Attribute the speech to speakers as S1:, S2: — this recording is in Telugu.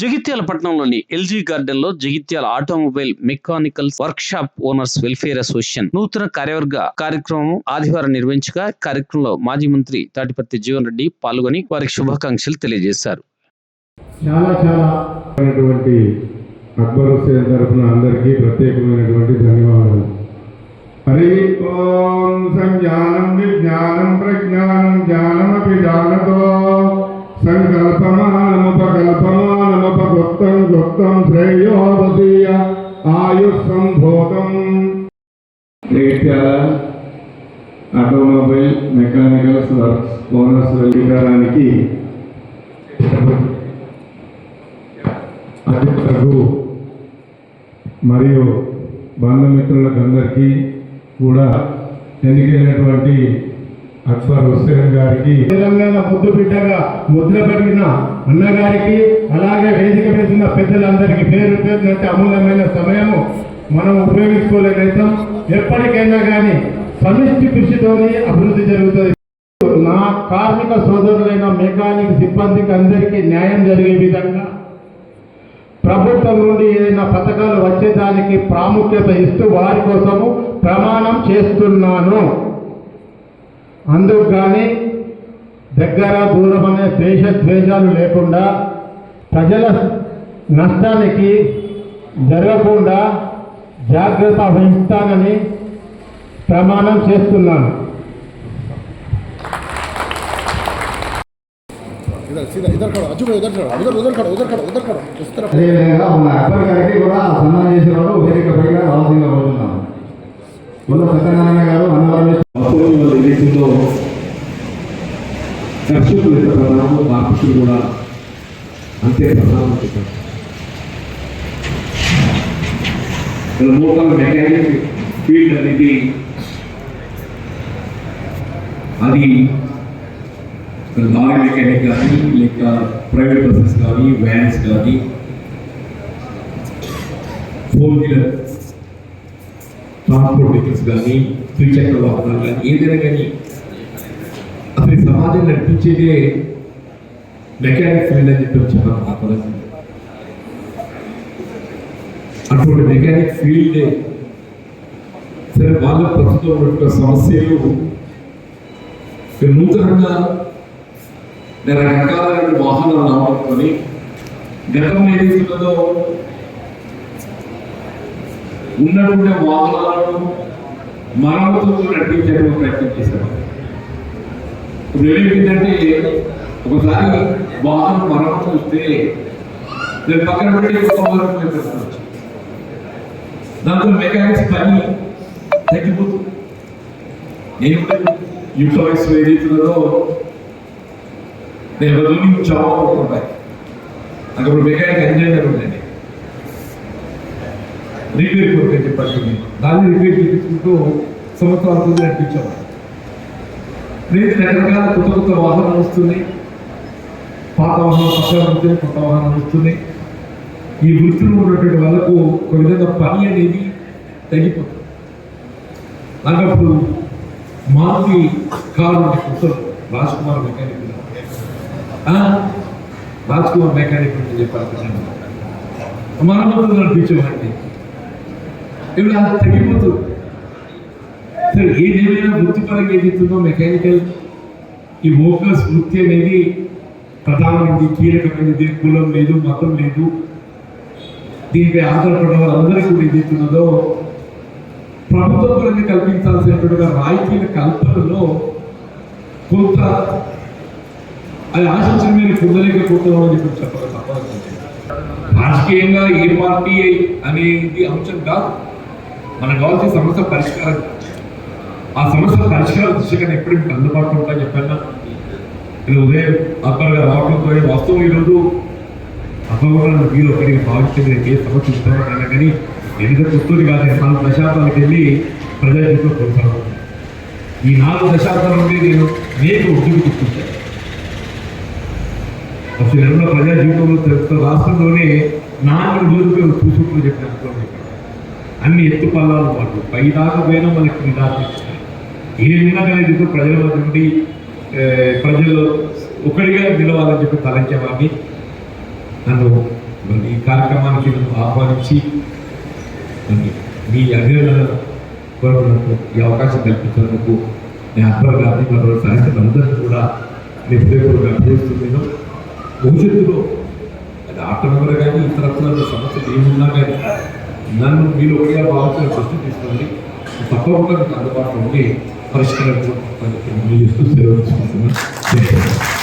S1: జగిత్యాల పట్టణంలోని ఎల్జీ గార్డెన్లో Jagtial automobile mechanical work shop owners welfare association నూతన కార్యవర్గ కార్యక్రమం ఆదివారం నిర్వహించగా కార్యక్రమంలో మాజీ మంత్రి తాటిపత్తి జీవన్ రెడ్డి పాల్గొని వారికి శుభాకాంక్షలు తెలియజేశారు.
S2: చాలా చాలా అక్బర్ హుసేన్ తరఫున అందరికీ ప్రత్యేకమైనటువంటి సంకల్పమానముపకల్పమానముపగొప్తం గొప్తం శ్రేయోదీయ ఆయుష్ సంభోగం Jagtial automobile mechanicals works owners వెళ్ళడానికి అధికారులకు మరియు బంధుమిత్రులకు అందరికీ కూడా ఎన్నికైనటువంటి అక్బర్ హుస్సేన్ గారికి తెలంగాణ ముద్దు బిడ్డగా ముద్ర పడిన అన్నగారికి అలాగే వేదిక మీద ఉన్న పెద్దలందరికీ పేరు పేరునంటే అమూల్యమైన సమయము మనం ఉపయోగించుకోలేకపోతాం ఎప్పటికైనా కానీ సమిష్టి కృషితోనే అభివృద్ధి జరుగుతుంది. నా కార్మిక సోదరులైన మెకానిక్ సిబ్బందికి అందరికీ న్యాయం జరిగే విధంగా ప్రభుత్వం నుండి ఏదైనా పథకాలు వచ్చేదానికి ప్రాముఖ్యత ఇస్తూ వారి కోసము ప్రమాణం చేస్తున్నాను. అందుకు కానీ దగ్గర దూరం అనే ద్వేషద్వేషాలు లేకుండా ప్రజల నష్టానికి జరగకుండా జాగ్రత్త వహిస్తానని ప్రమాణం చేస్తున్నాను.
S3: అదేవిధంగా ఉన్న సత్యనారాయణ గారు అన్నవరం
S4: ప్రధానమో మార్పులు కూడా అంతే ప్రధానం చెప్పారు ఇక్కడ మోటార్ మెకానిక్ ఫీల్డ్ అనేది అది లారీ మెకానిక్ కానీ లేక ప్రైవేట్ బస్సెస్ కానీ వ్యాన్స్ కానీ ఫోర్ వీలర్ ట్రాన్స్పోర్ట్ వెహికల్స్ కానీ ద్విచక్ర వాహనాలు కానీ ఏదైనా కానీ అసలు ఈ సమాజం నడిపించేదే మెకానిక్ ఫీల్డ్ అని చెప్పి చెప్పాను ఆ పరిస్థితి అటువంటి మెకానిక్ ఫీల్డే సరే వాళ్ళ ప్రస్తుతం ఉన్నటువంటి సమస్యలు ఇక నూతనంగా రకరకాలైన వాహనాలు రావడంతో గతంలో ఏదైతుందో ఉన్నటువంటి వాహనాలను మరమ్మతులతో నడిపించడానికి ప్రయత్నం చేశారు ఇప్పుడు ఏమైందంటే ఒకసారి వాహనం మరణం చూస్తే దాని పక్కన పెట్టి ఇంకో వాహనం పెడతారు దాంతో మెకానిక్స్ పని తగ్గిపోతుంది నేను కూడా యుక్త వయసు ఏదైతుందో నేను రోజు చాలా అనుకుంటాను అక్కడ మెకానిక్ ఇంజనీర్ ఉందండి రిపేర్ కొరకు అని చెప్పాలి దాన్ని రిపేర్ చేయించుకుంటూ సంవత్సరాలు కొద్ది రకరకాల కొత్త కొత్త వాహనాలు వస్తున్నాయి. పాత వాహనాలు పక్కన వస్తున్నాయి కొత్త వాహనాలు వస్తుంది. ఈ వృత్తులు ఉన్నటువంటి వాళ్ళకు ఒక విధంగా పని అనేది తగ్గిపోతుంది. అలాగప్పుడు మారుతి కారు కొత్త రాజ్ కుమార్ మెకానిక్ రాజ్ కుమార్ మెకానిక్ అని చెప్పాలి మరమ్మతులు నడిపించేవాడిని ఇప్పుడు అది తగ్గిపోతుంది. ఏదేమైనా వృత్తిపరంగా ఏదైతుందో మెకానికల్ ఈ వర్కర్స్ వృత్తి అనేది ప్రధానమైనది కీలకమైనది కులం లేదు మతం లేదు. దీనిపై ఆధారపడిన వాళ్ళందరికీ కూడా ఏదైతున్నదో ప్రభుత్వం పరంగా కల్పించాల్సినటువంటి రాయితీల కల్పనలో కొంత అది ఆశించిన మీరు పొందలేకపోతున్నామని చెప్పి చెప్పాలి తప్పదు రాజకీయంగా ఏ పార్టీ అనేది అంశం కాదు. మనకు కావాల్సిన సమస్య పరిష్కారం ఆ సమస్య పరిష్కార దిశగా ఎప్పుడు అందుబాటులో ఉంటాయని చెప్పాను నేను ఉదయం అక్కడగా రావడంతో వాస్తవం ఈరోజు అక్బర్ మీరు ఒకరికి భావించే ఏ సమస్య ఇస్తామన్నా కానీ ఎనిమిది పుత్తూరు కాదు నాలుగు దశాబ్దాలకు వెళ్ళి ప్రజా జీవితంలో ఈ నాలుగు దశాబ్దాల నుండి నేను అనేక ఉద్యోగం గుర్తించాను అసలు ఎన్నో ప్రజా జీవితంలో తెలుస్తున్న రాష్ట్రంలోనే నాలుగు రోజులు మేము చూసుకుంటూ చెప్పినట్టు అన్ని ఎత్తు పల్లాలు వాళ్ళు పైదాకా పోయినా మనకి నిరాశ. ఏ కానీ ఇది ప్రజల నుండి ఏ, ప్రజలు ఒకటిగా నిలవాలని చెప్పి తలంచేవాడిని నన్ను మరి ఈ కార్యక్రమానికి నన్ను ఆహ్వానించి మీ అభినందన కోరుకున్నందుకు ఈ అవకాశం కల్పించినందుకు నేను అక్బర్ గారిని మరో సాయంత్రం అందరినీ కూడా నేను హృదయపూర్వక అభినందిస్తున్నాను భవిష్యత్తులో అది ఆటోమొబైల్ కానీ ఇతరత్ర సమస్యలు ఏమున్నా కానీ నన్ను మీరు ఒకగా భావించిన దృష్టి తీసుకోండి తప్పకుండా మీకు అందుబాటులో ఉండి పరిష్కారం చేస్తూ సెలవు తీసుకుంటున్నాను